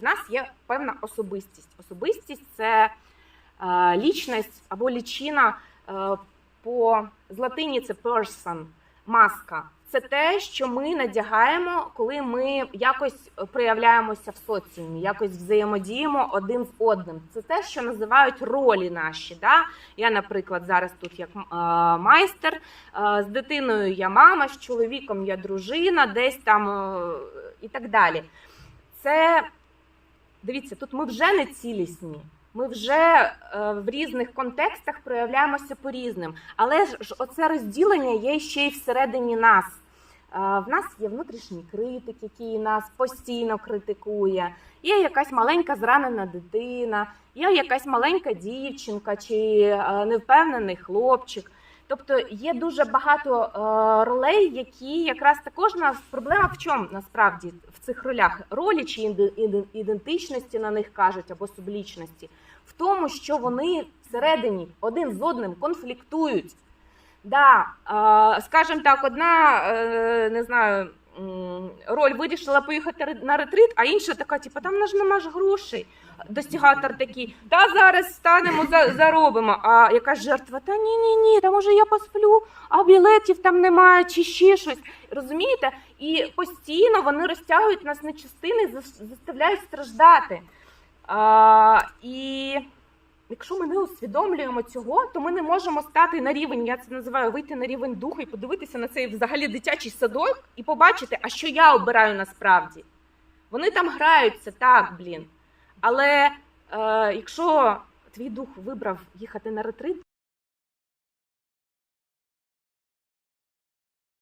в нас є певна особистість. Особистість це е, лічність або лічина е, по з латині це person, маска. Це те, що ми надягаємо, коли ми якось проявляємося в соціумі, якось взаємодіємо один з одним. Це те, що називають ролі наші. Да? Я, наприклад, зараз тут як е, майстер, з дитиною я мама, з чоловіком я дружина, десь там і так далі. Це дивіться, тут ми вже не цілісні. Ми вже е, в різних контекстах проявляємося по різним. Але ж оце розділення є ще й всередині нас. Е, В нас є внутрішній критик, який нас постійно критикує. Є якась маленька зранена дитина, є якась маленька дівчинка чи е, невпевнений хлопчик. Тобто є дуже багато ролей, які якраз також нас проблема в чому насправді цих ролях ролі чи іде- іде- ідентичності на них кажуть або сублічності, в тому, що вони всередині один з одним конфліктують. Да, скажімо так, одна е, не знаю. Роль вирішила поїхати на ретрит, а інша така, типу, там на ж нема ж грошей. Достігатор такий, та зараз встанемо, за- заробимо. А якась жертва, та ні, ні, ні, та може я посплю, а білетів там немає, чи ще щось. Розумієте? І постійно вони розтягують нас на частини, зас- заставляють страждати. А, і якщо ми не усвідомлюємо цього, то ми не можемо стати на рівень, я це називаю вийти на рівень духу і подивитися на цей взагалі дитячий садок і побачити, а що я обираю насправді. Вони там граються, так, блін. Але е, якщо твій дух вибрав їхати на ретрит,